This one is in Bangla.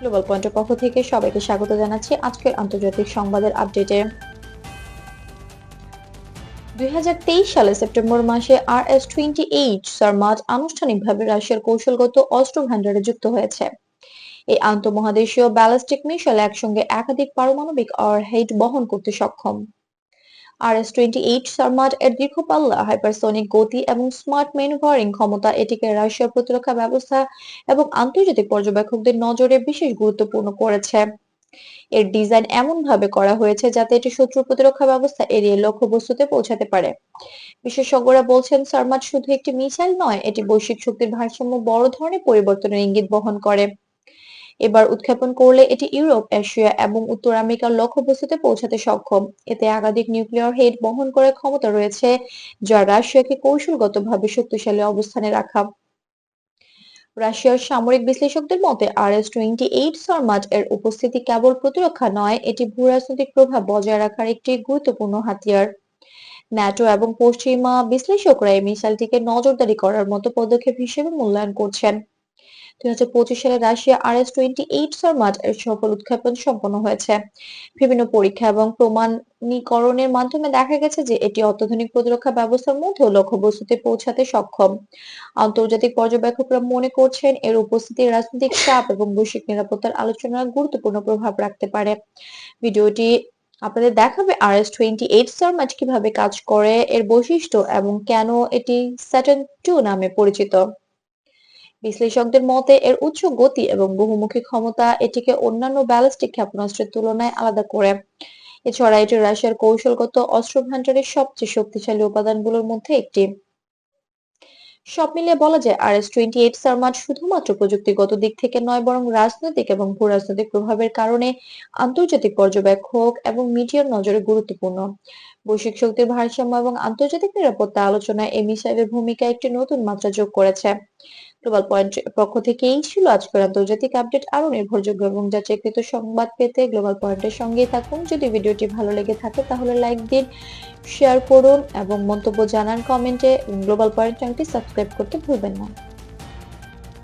গ্লোবাল পয়েন্টের পক্ষ থেকে সবাইকে স্বাগত জানাচ্ছি আজকের আন্তর্জাতিক সংবাদের আপডেটে। দুই সালে সেপ্টেম্বর মাসে R S twenty eight Sarmat আনুষ্ঠানিকভাবে রাশিয়ার কৌশলগত অস্ত্র ভান্ডারে যুক্ত হয়েছে। এই আন্তঃমহাদেশীয় ব্যালিস্টিক মিশাল একসঙ্গে একাধিক পারমাণবিক হেড বহন করতে সক্ষম। R S twenty eight Sarmat এর দীর্ঘ পাল্লা হাইপারসনিক গতি এবং স্মার্ট ম্যানুভারিং ক্ষমতা এটিকে রাশিয়ার প্রতিরক্ষা ব্যবস্থা এবং আন্তর্জাতিক পর্যবেক্ষকদের নজরে বিশেষ গুরুত্বপূর্ণ করেছে। এর ডিজাইন এমন ভাবে করা হয়েছে যাতে এটি শত্রু প্রতিরক্ষা ব্যবস্থা এড়িয়ে লক্ষ্যবস্তুতে পৌঁছাতে পারে। বিশেষজ্ঞরা বলছেন সারমাট শুধু একটি মিসাইল নয়, এটি বৈশ্বিক শক্তির ভারসাম্য বড় ধরনের পরিবর্তনের ইঙ্গিত বহন করে। এবার উৎক্ষেপণ করলে এটি ইউরোপ, এশিয়া এবং উত্তর আমেরিকার লক্ষ্যবস্তুতে পৌঁছাতে সক্ষম। এতে একাধিক নিউক্লিয়ার হেড বহন করার ক্ষমতা রয়েছে, যা রাশিয়াকে কৌশলগতভাবে শক্তিশালী অবস্থানে রাখা। রাশিয়ার সামরিক বিশ্লেষকদের মতে R S twenty eight Sarmat এর উপস্থিতি কেবল প্রতিরক্ষা নয়, এটি ভূরাজনৈতিক প্রভাব বজায় রাখার একটি গুরুত্বপূর্ণ হাতিয়ার। ন্যাটো এবং পশ্চিমা বিশ্লেষকরা এই মিসাইলটিকে নজরদারি করার মতো পদক্ষেপ হিসেবে মূল্যায়ন করছেন। দুই হাজার পঁচিশ সালে Russia R S twenty eight Sarmat এর সফল উৎক্ষেপণ সম্পন্ন হয়েছে। বিভিন্ন পরীক্ষা এবং প্রমাণীকরণের মাধ্যমে দেখা গেছে যে এটি অত্যাধুনিক প্রতিরক্ষা ব্যবস্থার মধ্যেও লক্ষ্যবস্তুতে পৌঁছাতে সক্ষম। আন্তর্জাতিক পর্যবেক্ষকরা মনে করছেন এর উপস্থিতি রাজনৈতিক চাপ এবং বৈশ্বিক নিরাপত্তার আলোচনার গুরুত্বপূর্ণ প্রভাব রাখতে পারে। ভিডিওটি আপনাদের দেখাবে R S twenty eight Sarmat কীভাবে কাজ করে, এর বৈশিষ্ট্য এবং কেন এটি স্যাটার্ন টু নামে পরিচিত। বিশ্লেষকদের মতে, এর উচ্চ গতি এবং বহুমুখী ক্ষমতা এটিকে অন্যান্য ব্যালিস্টিক ক্ষেপণাস্ত্রের তুলনায় আলাদা করে। এছাড়া এটি রাশিয়ার কৌশলগত অস্ত্র ভান্ডারের সবচেয়ে শক্তিশালী উপাদানগুলোর মধ্যে একটি। সব মিলিয়ে বলা যায় R S twenty eight Sarmat শুধুমাত্র প্রযুক্তিগত দিক থেকে নয়, বরং রাজনৈতিক এবং ভূ রাজনৈতিক প্রভাবের কারণে আন্তর্জাতিক পর্যবেক্ষক এবং মিডিয়ার নজরে গুরুত্বপূর্ণ। বৈশ্বিক শক্তির ভারসাম্য এবং আন্তর্জাতিক নিরাপত্তা আলোচনায় এই মিসাইলের ভূমিকা একটি নতুন মাত্রা যোগ করেছে। গ্লোবাল পয়েন্ট পক্ষ থেকে এই ছিল আজকের আন্তর্জাতিক আপডেট আরও নির্ভরযোগ্য এবং যাচাইকৃত সংবাদ পেতে গ্লোবাল পয়েন্টের সঙ্গেই থাকুন। যদি ভিডিওটি ভালো লেগে থাকে তাহলে লাইক দিন, শেয়ার করুন এবং মন্তব্য জানান কমেন্টে। গ্লোবাল পয়েন্ট চ্যানেলটি সাবস্ক্রাইব করতে ভুলবেন না।